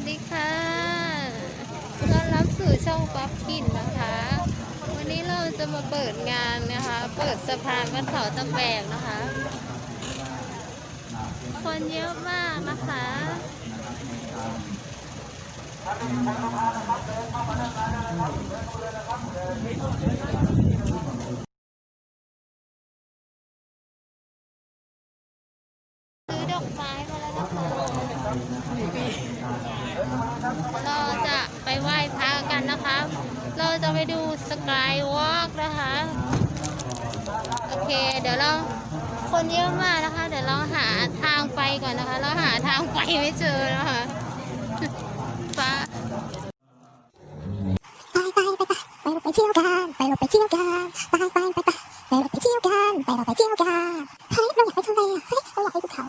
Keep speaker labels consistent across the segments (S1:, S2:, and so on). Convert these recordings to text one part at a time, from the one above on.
S1: วัสดีค่ะต้อนรับสู่ช่องป๊อปกินนะคะ วันนี้เราจะมาเปิดงานนะคะ เปิดสะพานวัดเขาตะแบกนะคะ คนเยอะมากนะคะอดอกไม้มาแล้วนะคะ เราจะไปไหว้พระกันนะคะ เรา จะไปดูสกายวอล์กนะคะ โอเค เดี๋ยวเราคนเยอะมากนะคะ เดี๋ยวเราหาทางไปก่อนนะคะ เราหาทางไปไม่เจอนะคะฟ้า
S2: ไปไปไปไปไปไปเที่ยวกันไปเราไปเที่ยวกันไปไปไปไปไปเราไปเที่ยวกันไปเราไปเที่ยวกันเฮ้ยเราอยากไปทะเลเฮ้ยเราอยากไปภูเขา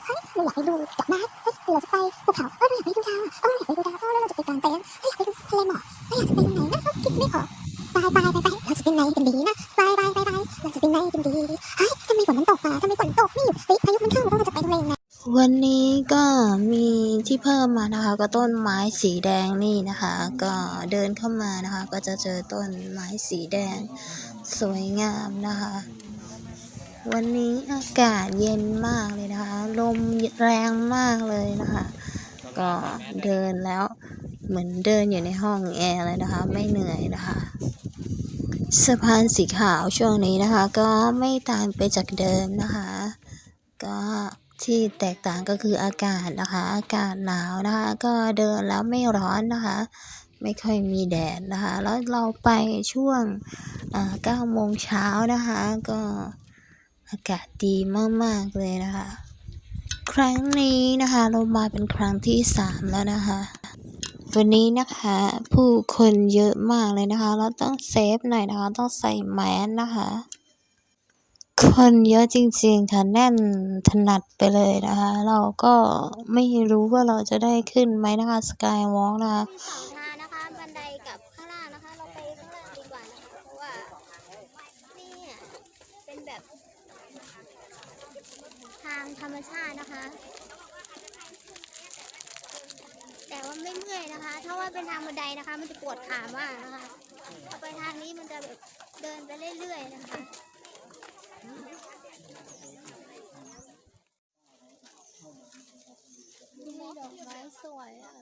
S2: เราจะไปไหนกันดีเฮ้ยทำไมฝนมันตกอะทำไมฝนมันตกนี่เฮ้ยพายุมันเข้าแล้วเราจะไปทะเลยังไง
S3: วันนี้ก็มีที่เพิ่มมานะคะ ก็ต้นไม้สีแดงนี่นะคะ ก็เดินเข้ามานะคะ ก็จะเจอต้นไม้สีแดงสวยงามนะคะ วันนี้อากาศเย็นมากเลยนะคะ ลมแรงมากเลยนะคะ ก็เดินแล้วเหมือนเดินอยู่ในห้องแอร์เลยนะคะ ไม่เหนื่อยนะคะ สะพานสีขาวช่วงนี้นะคะ ก็ไม่ต่างไปจากเดิมนะคะ ก็ที่แตกต่างก็คืออากาศนะคะ อากาศหนาวนะคะ ก็เดินแล้วไม่ร้อนนะคะ ไม่ค่อยมีแดดนะคะ แล้วเราไปช่วงอ่าโมงเช้านะคะ ก็อากาศดีมาก ๆ เลยนะคะ ครั้งนี้นะคะเรามาเป็นครั้งที่3แล้วนะคะ วันนี้นะคะ ผู้คนเยอะมากเลยนะคะ เราต้องเซฟหน่อยนะคะ ต้องใส่แมสนะคะ คนเยอะจริงๆค่ะแน่นถนัดไปเลยนะคะ เราก็ไม่รู้ว่าเราจะได้ขึ้นไหมนะคะสกายวอล์กนะคะ
S1: ทางบันไดกับข้างล่างนะคะเราไปข้างล่างดีกว่านะเพราะว่านี่เป็นแบบทางธรรมชาตินะคะ แต่ว่า ไม่เมื่อยนะคะ ถ้าว่าเป็นทางบันไดนะคะ มันจะปวดขามากนะคะถ้าไปทางนี้มันจะแบบเดินไปเรื่อยๆนะคะมีดอกไม้สวยอะ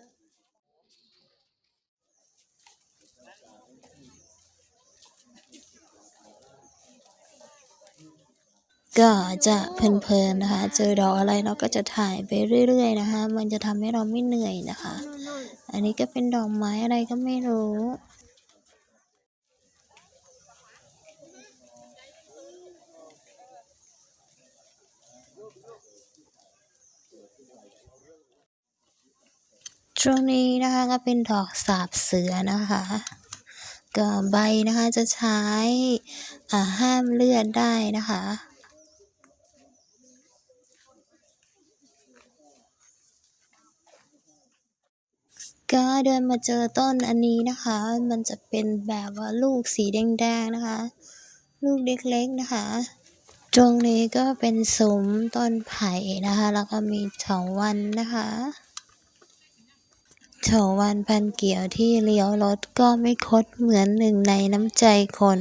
S3: ก็จะเพลินๆนะคะ เจอดอกอะไรเราก็จะถ่ายไปเรื่อยๆนะคะ มันจะทำให้เราไม่เหนื่อยนะคะ อันนี้ก็เป็นดอกไม้อะไรก็ไม่รู้ช่วงนี้นะคะก็เป็นดอกสาบเสือนะคะก็ใบนะคะจะใช้ห้ามเลือดได้นะคะ ก็เดินมาเจอต้นอันนี้นะคะ มันจะเป็นแบบว่าลูกสีแดงๆนะคะ ลูกเล็กๆนะคะ ตรงนี้ก็เป็นซุ้มต้นไผ่นะคะ แล้วก็มีเถาวันนะคะเถาวันพันเกี่ยวที่เลี้ยวรถก็ไม่คดเหมือนหนึ่งในน้ำใจคน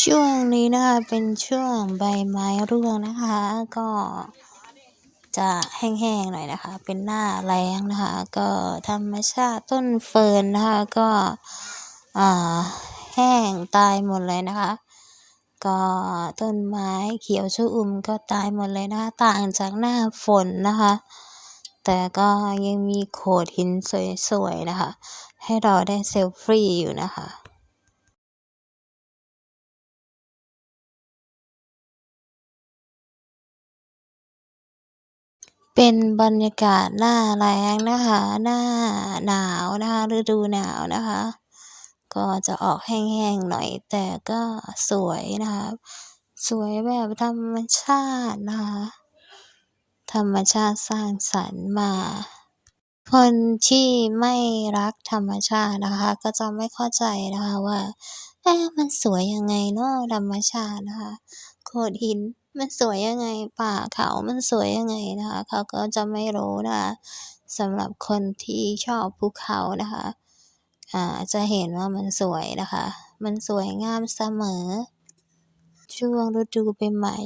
S3: ช่วงนี้นะคะเป็นช่วงใบไม้ร่วงนะคะก็ จะแห้งๆหน่อยนะคะ เป็นหน้าแล้งนะคะ ก็ธรรมชาติต้นเฟิร์นนะคะ ก็แห้งตายหมดเลยนะคะ ก็ต้นไม้เขียวชอุ่มก็ตายหมดเลยนะคะ ต่างจากหน้าฝนนะคะ แต่ก็ยังมีโขดหินสวยๆนะคะ ให้เราได้เซลฟี่อยู่นะคะ เป็นบรรยากาศหน้าแล้งนะคะ หน้าหนาวนะคะฤดูหนาวนะคะ ก็จะออกแห้งๆหน่อยแต่ก็สวยนะคะ สวยแบบธรรมชาตินะคะ ธรรมชาติสร้างสรรค์มา คนที่ไม่รักธรรมชาตินะคะ ก็จะไม่เข้าใจนะคะว่าเอ๊ะมันสวยยังไงเนาะธรรมชาตินะคะ โขดหิน มันสวยยังไงป่าเขามันสวยยังไงนะคะ เขาก็จะไม่รู้นะคะสำหรับคนที่ชอบภูเขานะคะอ่าจะเห็นว่ามันสวยนะคะ มันสวยงามเสมอ ช่วงฤดูใบไม้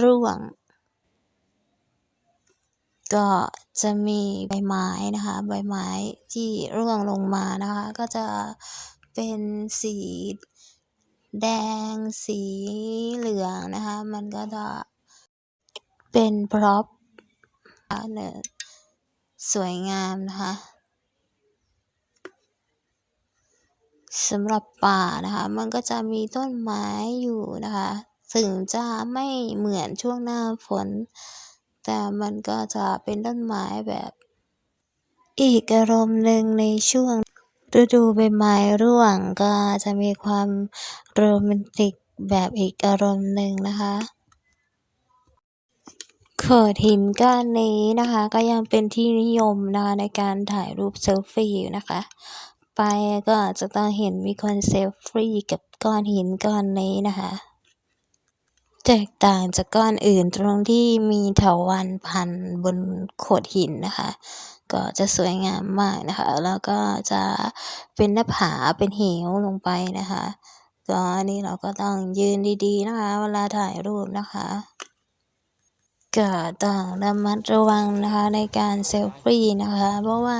S3: ร่วง ก็จะมีใบไม้นะคะ ใบไม้ที่ร่วงลงมานะคะ ก็จะเป็นสี แดงสีเหลืองนะคะ มันก็จะเป็นพร็อพเนี่ยสวยงามนะคะสำหรับป่านะคะ มันก็จะมีต้นไม้อยู่นะคะ ถึงจะไม่เหมือนช่วงหน้าฝน แต่มันก็จะเป็นต้นไม้แบบอีกอารมณ์หนึ่งในช่วง ฤดูใบไม้ร่วงก็จะมีความโรแมนติกแบบอีกอารมณ์หนึ่งนะคะโขดหินก้อนนี้นะคะก็ยังเป็นที่นิยมนะคะในการถ่ายรูปเซลฟี่อยู่นะคะ ไปก็จะต้องเห็นมีคนเซลฟี่กับก้อนหินก้อนนี้นะคะ แตกต่างจากก้อนอื่นตรงที่มีเถาวัลย์พันบนโขดหินนะคะ ก็จะสวยงามมากนะคะ แล้วก็จะเป็นหน้าผาเป็นเหวลงไปนะคะก็อันนี้เราก็ต้องยืนดีๆนะคะ เวลาถ่ายรูปนะคะก็ต้องระมัดระวังนะคะในการเซลฟี่นะคะ เพราะว่า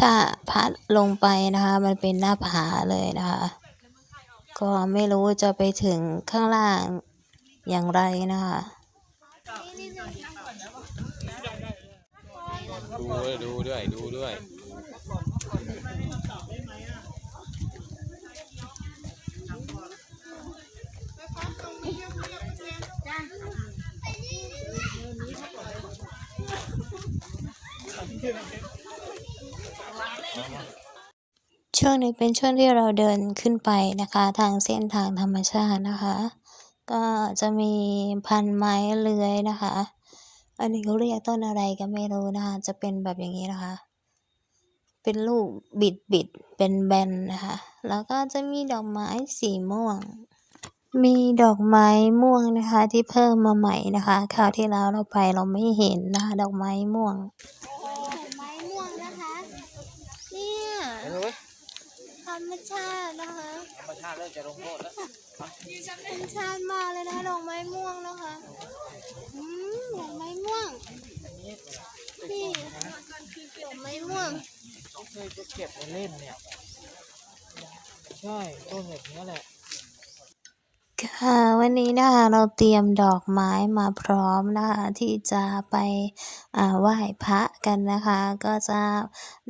S3: ถ้าพัดลงไปนะคะ มันเป็นหน้าผาเลยนะคะ ก็ไม่รู้จะไปถึงข้างล่างอย่างไรนะคะ
S4: ดูด้วยดูด้วยดูด้วย
S3: ช่วงนี้เป็นช่วงที่เราเดินขึ้นไปนะคะ ทางเส้นทางธรรมชาตินะคะ ก็จะมีพันไม้เลื้อยนะคะ อันนี้เขาเรียกต้นอะไรก็ไม่รู้นะคะ จะเป็นแบบอย่างนี้นะคะ เป็นลูกบิดบิดเป็นแบนนะคะ แล้วก็จะมีดอกไม้สีม่วง มีดอกไม้ม่วงนะคะ ที่เพิ่มมาใหม่นะคะ คราวที่แล้วเราไปเราไม่เห็นนะคะ ดอกไม้ม่วง
S1: ไม้ม่วงนะคะ เนี่ย
S4: เห็นไหม
S1: ธรรม ชาตินะคะ
S4: ธรรมชาติเริ่มจะลงโทษแล้ว
S1: ธรรมชาติมากเลยนะคะดอกไม้ม่วงนะคะอืมดอกไม้ม่วงนี่ดอกไม้ม่วง
S5: เคยจะเก็บมาเล่นเนี่ย ใช่ต้นแบบเนี้ยแหละ
S3: ค่ะวันนี้นะคะเราเตรียมดอกไม้มาพร้อมนะคะที่จะไปอ่าไหว้พระกันนะคะ ก็จะ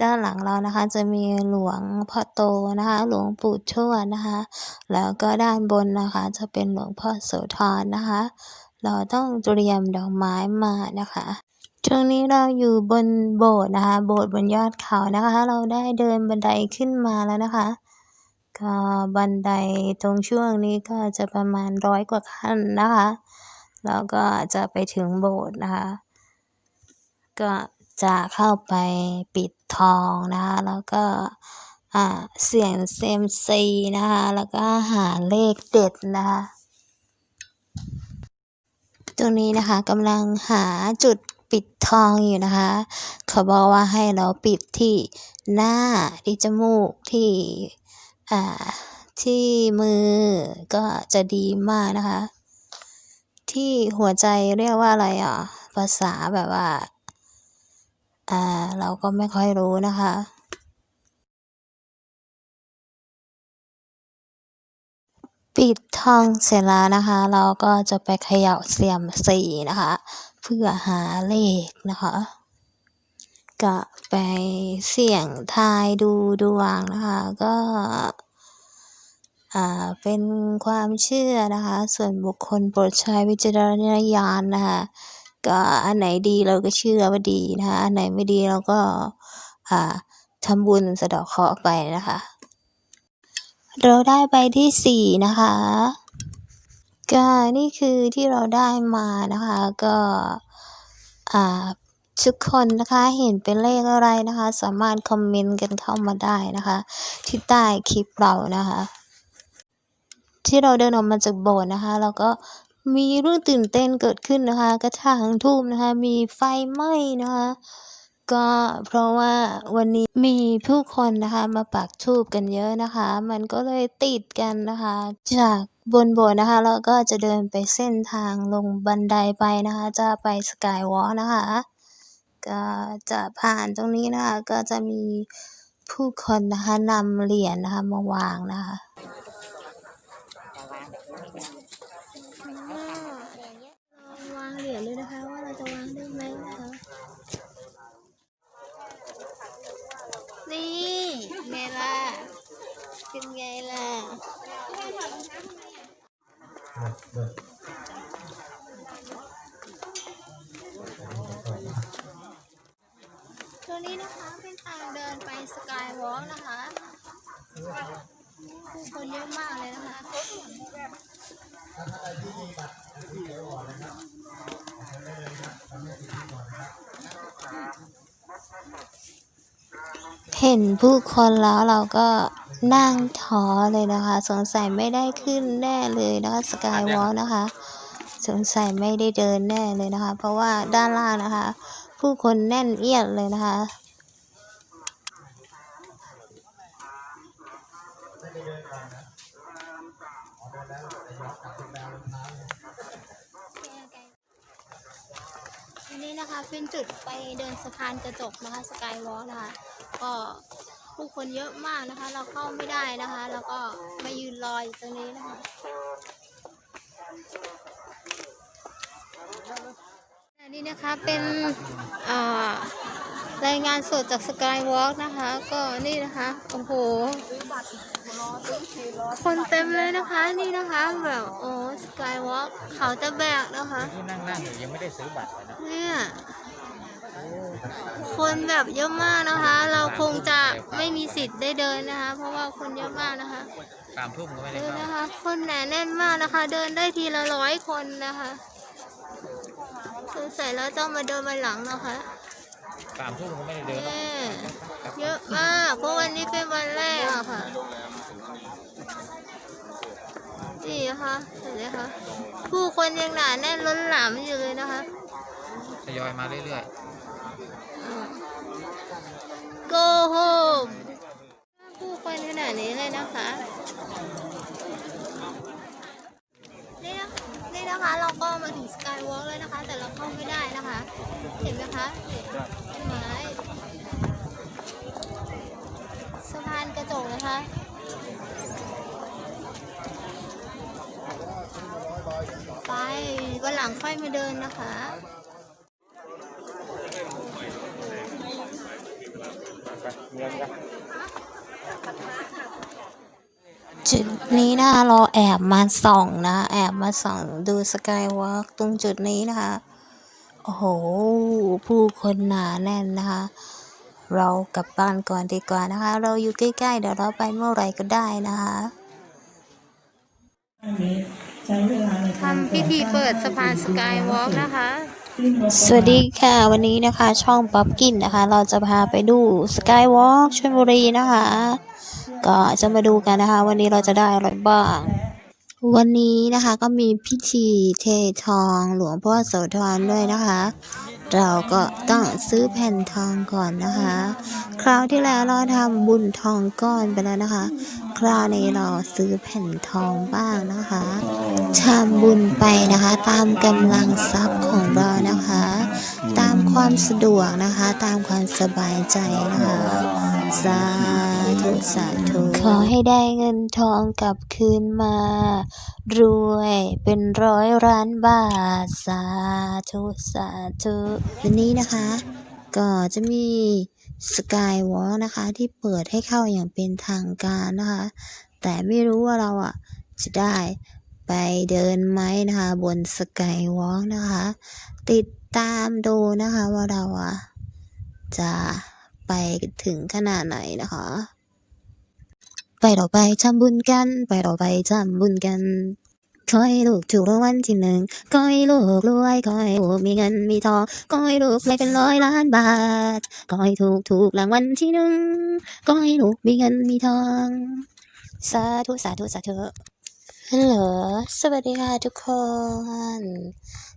S3: ด้านหลังเรานะคะ จะมีหลวงพ่อโตนะคะ หลวงปู่ทวดนะคะ แล้วก็ด้านบนนะคะ จะเป็นหลวงพ่อโสธรนะคะ เราต้องเตรียมดอกไม้มานะคะช่วงนี้เราอยู่บนโบสถ์นะคะ โบสถ์บนยอดเขานะคะ เราได้เดินบันไดขึ้นมาแล้วนะคะ ก็บันไดตรงช่วงนี้ก็จะประมาณร้อยกว่าขั้นนะคะ แล้วก็จะไปถึงโบสถ์นะคะ ก็จะเข้าไปปิดทองนะคะ แล้วก็เสี่ยงเซมซีนะคะ แล้วก็หาเลขเด็ดนะคะตรงนี้นะคะกำลังหาจุดปิดทองอยู่นะคะ เขาบอกว่าให้เราปิดที่หน้าที่จมูกที่ ที่มือก็จะดีมากนะคะ ที่หัวใจเรียกว่าอะไรอะ ภาษาแบบว่า อ่า เราก็ไม่ค่อยรู้นะคะปิดทองเสร็จแล้วนะคะ เราก็จะไปเขย่าเสียมซีนะคะ เพื่อหาเลขนะคะ ก็ไปเสี่ยงทายดูดวงนะคะ ก็ อ่า เป็นความเชื่อนะคะ ส่วนบุคคลโปรดใช้วิจารณญาณนะคะ ก็อันไหนดีเราก็เชื่อว่าดีนะคะ อันไหนไม่ดีเราก็ อ่าทำบุญสะเดาะเคราะห์ไปนะคะ เราได้ใบที่สี่นะคะ ก็นี่คือที่เราได้มานะคะ ก็ อ่า ทุกคนนะคะเห็นเป็นเลขอะไรนะคะ สามารถคอมเมนต์กันเข้ามาได้นะคะ ที่ใต้คลิปเรานะคะ ที่เราเดินออกมาจากโบสถ์นะคะแล้วก็มีเรื่องตื่นเต้นเกิดขึ้นนะคะ กระถางทูบนะคะ มีไฟไหม้นะคะ ก็เพราะว่าวันนี้มีผู้คนนะคะมาปักธูปกันเยอะนะคะ มันก็เลยติดกันนะคะ จากบนโบสถ์นะคะเราก็จะเดินไปเส้นทางลงบันไดไปนะคะ จะไปสกายวอล์กนะคะ ก็จะผ่านตรงนี้นะคะ ก็จะมีผู้คนนะคะนำเหรียญนะคะมาวางนะคะวางเหรียญเลยนะคะว่าเราจะวางได้ไหมนะคะ
S1: นี่ไงล่ะเป็นไงล่ะ นะคะ เป็นทางเดินไปสกายวอล์กนะคะผู้คนเยอะมากเลยนะคะ
S3: เห็นผู้คนแล้วเราก็นั่งท้อเลยนะคะ สงสัยไม่ได้ขึ้นแน่เลยนะคะสกายวอล์กนะคะ สงสัยไม่ได้เดินแน่เลยนะคะ เพราะว่าด้านล่างนะคะ ผู้คนแน่นเอียดเลยนะคะ
S1: อันนี้ นะคะเป็นจุดไปเดินสะพานกระจกนะคะสกายวอล์กนะคะก็ผู้คนเยอะมากนะคะ เราเข้าไม่ได้นะคะ แล้วก็มายืนรออยู่ตรงนี้นะคะอันนี้นะคะเป็นรายงานสดจากสกายวอล์กนะคะ ก็นี่นะคะ โอ้โห คนเต็มเลยนะคะ นี่นะคะแบบ โอ้สกายวอล์กเขาตะแบกนะคะ
S5: ที่นั่งนั่งอยู่ยังไม่ได้ซื้อบัตร เลยนะ
S1: เนี่ยคนแบบเยอะมากนะคะ เราคงจะไม่มีสิทธิ์ได้เดินนะคะ เพราะว่าคนเยอะมากนะคะ
S5: สามทุ่มก็ไม่ได้
S1: เดิน
S5: เข้า
S1: นะคะ คนหนาแน่นมากนะคะ เดินได้ทีละร้อยคนนะคะสงสัยแล้วต้องมาเดินมาหลังนะคะ
S5: สามทุ่มก็ไม่ได้เดิน
S1: เนี่ยเยอะมากเพราะวันนี้เป็นวันแรกอะค่ะนี่นะคะเห็นไหมคะผู้คนยังหนาแน่นล้นหลามอยู่เลยนะคะ
S5: ทยอยมาเรื่อยๆ
S1: Go home ผู้คนขนาดนี้เลยนะคะ นี่นะนี่นะคะเราก็มาถึงสกายวอล์กแล้วนะคะ แต่เราเข้าไม่ได้นะคะ เห็นไหมคะต้นไม้สะพานกระจกนะคะไปวันหลังค่อยมาเดินนะคะ
S3: จุดนี้นะคะเราแอบมาส่องนะ แอบมาส่องดูสกายวอล์กตรงจุดนี้นะคะ โอ้โห ผู้คนหนาแน่นนะคะ เรากลับบ้านก่อนดีกว่านะคะ เราอยู่ใกล้ๆ เดี๋ยวเราไปเมื่อไรก็ได้นะคะ
S1: ทำพิธีเปิดสะพานสกายวอล์กนะคะ
S3: สวัสดีค่ะ วันนี้นะคะ ช่องป๊อปกินนะคะ เราจะพาไปดูสกายวอล์กชลบุรีนะคะ ก็จะมาดูกันนะคะ วันนี้เราจะได้อะไรบ้าง วันนี้นะคะก็มีพิธีเททองหลวงพ่อโสธรด้วยนะคะ เราก็ต้องซื้อแผ่นทองก่อนนะคะ คราวที่แล้วเราทำบุญทองก้อนไปแล้วนะคะ คราวนี้เราซื้อแผ่นทองบ้างนะคะทำบุญไปนะคะ ตามกำลังทรัพย์ของเรานะคะ ตามความสะดวกนะคะ ตามความสบายใจนะคะสา ธุสาธุ ขอให้ได้เงินทองกลับคืนมา รวยเป็นร้อยล้านบาท สาธุสาธุวันนี้นะคะ ก็จะมีสกายวอล์กนะคะ ที่เปิดให้เข้าอย่างเป็นทางการนะคะ แต่ไม่รู้ว่าเราอะ จะได้ไปเดินไหมนะคะ บนสกายวอล์กนะคะ ติดตามดูนะคะว่าเราอะจะไปถึงขนาดไหนนะคะไป เราไปทำบุญกัน ไปเราไปทำบุญกันขอให้ลูกถูกรางวัลที่หนึ่งขอให้ลูกรวยขอให้ลูกมีเงินมีทองขอให้ลูกได้เป็นร้อยล้านบาทขอให้ถูกถูกรางวัลที่หนึ่งขอให้ลูกมีเงินมีทองสาธุสาธุสาธุฮัลโหลสวัสดีค่ะทุกคน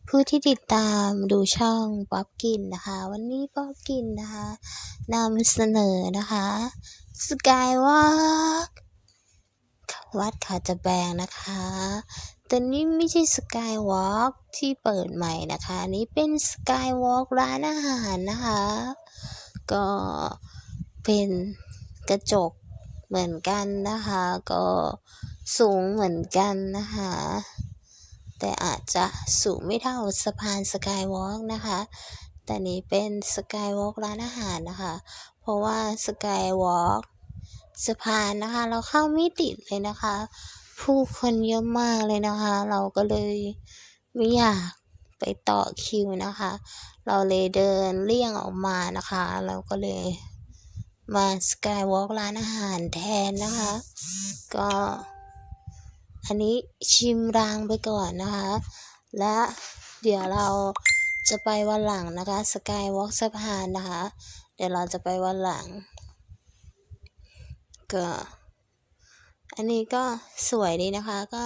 S3: ผู้ที่ติดตามดูช่องป๊อปกินนะคะ วันนี้ป๊อปกินนะคะนำเสนอนะคะ สกายวอล์กวัดขาจะแบงนะคะ แต่นี่ไม่ใช่สกายวอล์กที่เปิดใหม่นะคะนนี้เป็นสกายวอล์กร้านอาหารนะคะ ก็เป็นกระจกเหมือนกันนะคะ ก็สูงเหมือนกันนะคะ แต่อาจจะสูงไม่เท่าสะพานสกายวอล์กนะคะ แต่นี้เป็นสกายวอล์กร้านอาหารนะคะ เพราะว่าสกายวอล์กสะพานนะคะ เราเข้าไม่ติดเลยนะคะ ผู้คนเยอะมากเลยนะคะ เราก็เลยไม่อยากไปต่อคิวนะคะ เราเลยเดินเลี่ยงออกมานะคะ เราก็เลยมาสกายวอล์กร้านอาหารแทนนะคะ ก็อันนี้ชิมรางไปก่อนนะคะ และเดี๋ยวเรา จะไปวันหลังนะคะสกายวอล์กสะพานนะคะ เดี๋ยวเราจะไปวันหลัง ก็ อันนี้ก็สวยดีนะคะก็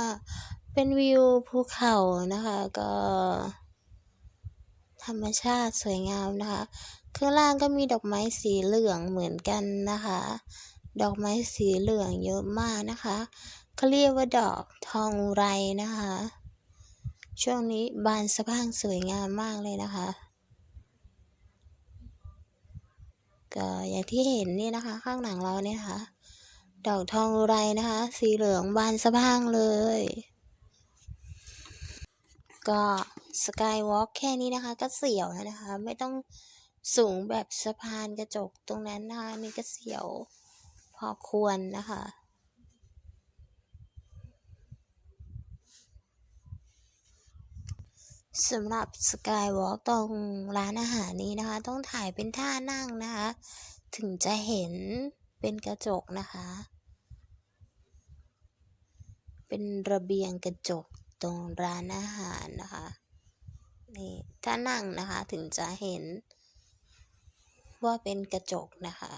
S3: เป็นวิวภูเขานะคะก็ธรรมชาติสวยงามนะคะ ข้างล่างก็มีดอกไม้สีเหลืองเหมือนกันนะคะ ดอกไม้สีเหลืองเยอะมากนะคะเขาเรียกว่าดอกทองไรนะคะ ช่วงนี้บานสะพรั่งสวยงามมากเลยนะคะ ก็อย่างที่เห็นนี่นะคะ ข้างหลังเราเนี่ยนะคะ ดอกทองอุไรนะคะ สีเหลืองบานสะพรั่งเลย ก็สกายวอล์กแค่นี้นะคะ ก็เสียวแล้วนะคะ ไม่ต้องสูงแบบสะพานกระจกตรงนั้นนะคะนี่ก็เสียวพอควรนะคะ สำหรับสกายวอล์กตรงร้านอาหารนี้นะคะ ต้องถ่ายเป็นท่านั่งนะคะ ถึงจะเห็นเป็นกระจกนะคะ เป็นระเบียงกระจกตรงร้านอาหารนะคะนี่ถ้านั่งนะคะถึงจะเห็น ว่าเป็นกระจกนะคะ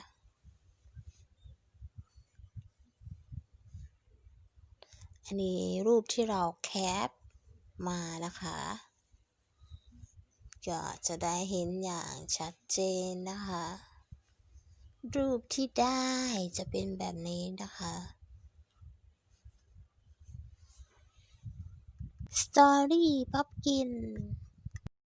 S3: อันนี้รูปที่เราแคปมานะคะ ก็จะได้เห็นอย่างชัดเจนนะคะ รูปที่ได้จะเป็นแบบนี้นะคะ สตอรี่ป๊อปกิน